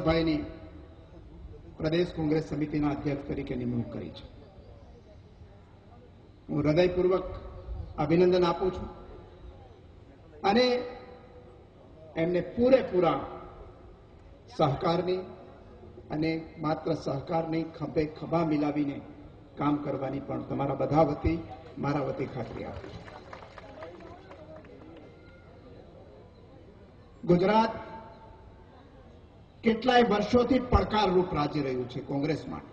ભાઈની પ્રદેશ કોંગ્રેસ સમિતિના અધ્યક્ષ તરીકે નિમણૂક કરી છે. હું હૃદયપૂર્વક અભિનંદન આપું છું અને એમને પૂરેપૂરા સહકારની અને માત્ર સહકારની ખભે ખભા મિલાવીને કામ કરવાની પણ તમારા બધા વતી, મારા વતી ખાતરી આપું ગુજરાત કેટલાય વર્ષોથી પડકારરૂપ રાજ્ય રહ્યું છે કોંગ્રેસ માટે.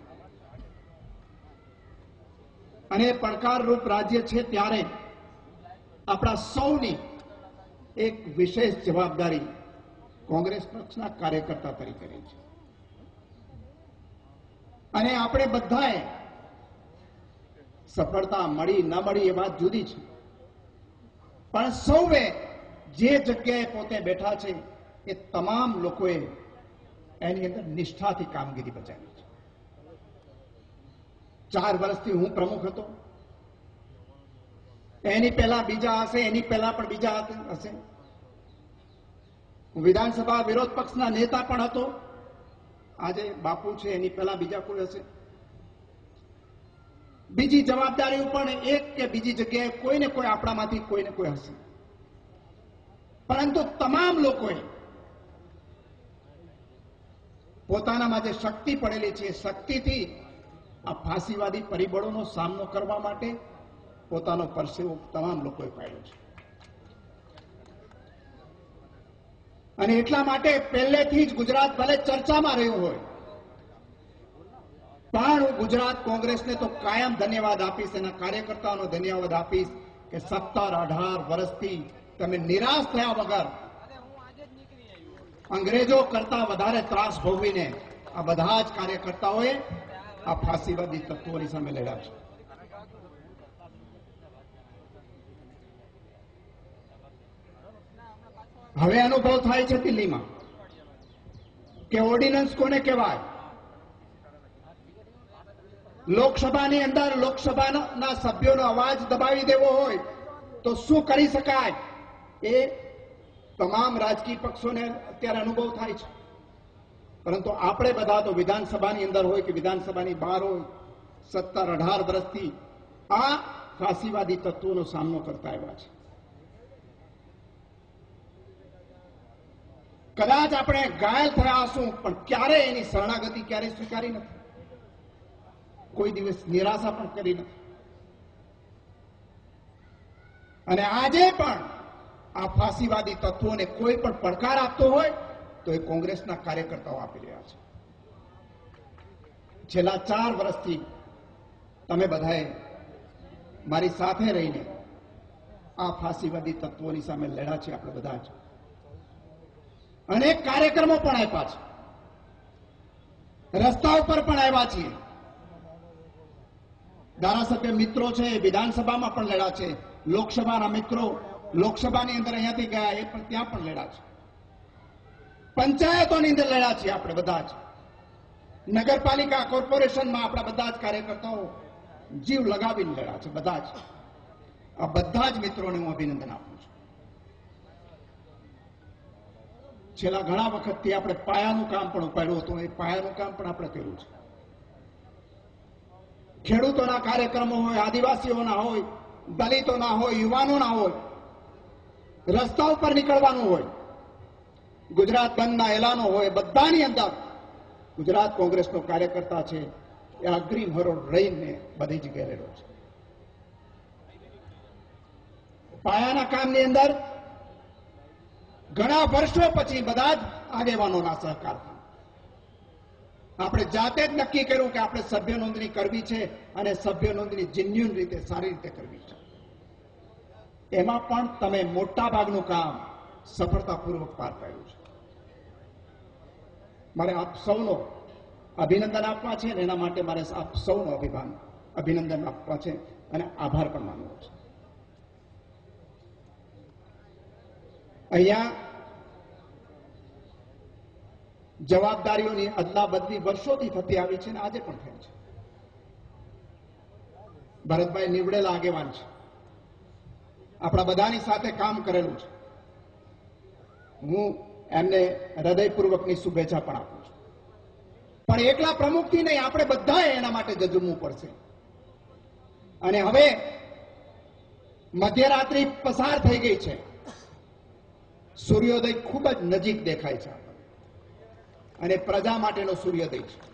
અને પડકારરૂપ રાજ્ય છે ત્યારે આપણા સૌની એક વિશેષ જવાબદારી કોંગ્રેસ પક્ષના કાર્યકર્તા તરીકે રહી છે. અને આપણે બધાએ સફળતા મળી, ન મળી એ વાત જુદી છે. પણ સૌએ જે જગ્યાએ પોતે બેઠા છે એ તમામ લોકોએ એની અંદર નિષ્ઠાથી કામગીરી બજાવી છે. ચાર વર્ષથી હું પ્રમુખ હતો. એની પહેલા બીજા હશે, એની પહેલા પણ બીજા હશે હું વિધાનસભા વિરોધ પક્ષના નેતા પણ હતો. આજે બાપુ છે, એની પહેલા બીજા કોઈ હશે. બીજી જવાબદારીઓ પણ એક કે બીજી જગ્યાએ કોઈને કોઈ આપણામાંથી કોઈને કોઈ હશે. પરંતુ તમામ લોકોએ પોતાનામાં જે શક્તિ પડેલી છે. શક્તિથી આ ફાંસીવાદી પરિબળોનો સામનો કરવા માટે પોતાનો પરસેવો તમામ લોકોએ પાડ્યો છે. અને એટલા માટે પહેલેથી જ ગુજરાત ભલે ચર્ચામાં રહ્યું હોય, પણ હું ગુજરાત કોંગ્રેસને તો કાયમ ધન્યવાદ આપીશ, એના કાર્યકર્તાઓનો ધન્યવાદ આપીશ કે સત્તર અઢાર વર્ષથી તમે નિરાશ થયા વગર અંગ્રેજો કરતા વધારે ત્રાસ ભોગવીને આ બધા જ કાર્યકર્તાઓએ આ ફાંસીવાદી તત્વોની સામે લડ્યા છે. હવે અનુભવ થાય છે દિલ્હીમાં કે ઓર્ડિનન્સ કોને કહેવાય? લોકસભાની અંદર લોકસભાના સભ્યોનો અવાજ દબાવી દેવો હોય તો શું કરી શકાય? એ તમામ રાજકીય પક્ષોને અત્યારે અનુભવ થાય છે. પરંતુ આપણે બધા તો વિધાનસભાની અંદર હોય કે વિધાનસભાની બહાર હોય, સત્તર અઢાર વર્ષથી આ ફાંસીવાદી તત્વોનો સામનો કરતા આવ્યા છે. કદાચ આપણે ઘાયલ થયા હશું, પણ ક્યારે એની શરણાગતિ ક્યારેય સ્વીકારી નથી? કોઈ દિવસ નિરાશા પણ કરી નથી. અને આજે પણ આ ફાંસીવાદી તત્વોને કોઈ પણ પડકાર આપતો હોય, તો એ કોંગ્રેસના કાર્યકર્તાઓ આપી રહ્યા છે. છેલ્લા ચાર વર્ષથી તમે બધાએ મારી સાથે રહીને આ ફાંસીવાદી તત્વોની સામે લડ્યા છે આપણે બધા જ. અનેક કાર્યક્રમો પણ આપ્યા છે. રસ્તા ઉપર પણ આવ્યા છીએ. ધારાસભ્ય મિત્રો છે વિધાનસભામાં પણ લડ્યા છે. લોકસભાના મિત્રો લોકસભાની અંદર અહીંયાથી ગયા, એ પણ ત્યાં પણ લડ્યા છે. પંચાયતોની અંદર લડ્યા છીએ આપણે બધા જ. નગરપાલિકા કોર્પોરેશનમાં આપણા બધા જ કાર્યકર્તાઓ જીવ લગાવીને લડ્યા છે બધા જ. આ બધા જ મિત્રોને હું અભિનંદન આપું છું. છેલ્લા ઘણા વખતથી આપણે પાયાનું કામ પણ ઉપાડ્યું હતું, એ પાયાનું કામ પણ આપણે કર્યું છે. ખેડૂતોના કાર્યક્રમો હોય, આદિવાસીઓના હોય, દલિતોના હોય, યુવાનોના હોય રસ્તા ઉપર નીકળવાનું હોય, ગુજરાત બંધના એલાનો હોય, બધાની અંદર ગુજરાત કોંગ્રેસનો કાર્યકર્તા છે, એ અગ્રીમ હરોળ રહીને બધી જગ્યાએ રહેલો છે. પાયાના કામની અંદર ઘણા વર્ષો પછી બધા જ આગેવાનોના સહકાર આપણે જાતે જ નક્કી કર્યું કે આપણે સભ્ય નોંધણી કરવી છે અને સભ્ય નોંધણી જેન્યુન રીતે સારી રીતે કરવી છે. એમાં પણ તમે મોટા ભાગનું કામ સફળતાપૂર્વક પાર પાડ્યું છે. મારે આપ સૌનો અભિનંદન આપવા છે અને એના માટે મારે આપ સૌનો અભિમાન અભિનંદન આપવા છે અને આભાર પણ માનવો છે. અહીંયા જવાબદારીઓની અદલા બદલી વર્ષોથી થતી આવી છે અને આજે પણ થાય છે. ભરતભાઈ નીવડેલા આગેવાન છે. આપણા બધાની સાથે કામ કરેલું છે. હું એમને હૃદયપૂર્વકની શુભેચ્છા પણ આપું છું. પણ એકલા પ્રમુખથી નહીં, આપણે બધાએ એના માટે જજુમવું પડશે. અને હવે મધ્યરાત્રિ પસાર થઈ ગઈ છે. સૂર્યોદય ખૂબ જ નજીક દેખાય છે અને પ્રજા માટેનો સૂર્યોદય છે.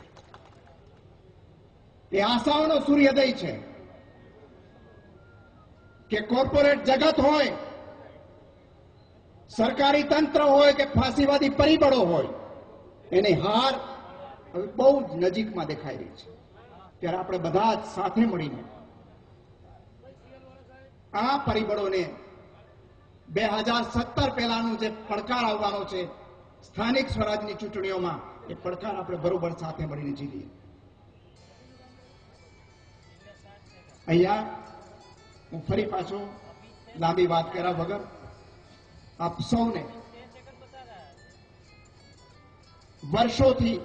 એ આશાઓનો સૂર્યોદય છે. કે કોર્પોરેટ જગત હોય, સરકારી તંત્ર હોય કે ફાંસીવાદી પરિબળો હોય, એની હાર હવે બહુ જ નજીકમાં દેખાઈ રહી છે. ત્યારે આપણે બધા જ સાથે મળીને આ પરિબળોને બે હજાર સત્તર પહેલાનું જે પડકાર આવવાનો છે, સ્થાનિક સ્વરાજની ચૂંટણીઓમાં, એ પડકાર આપણે બરોબર સાથે મળીને જીતીએ અહીંયા હું ફરી પાછો લાંબી વાત કર્યા વગર આપ સૌને વર્ષોથી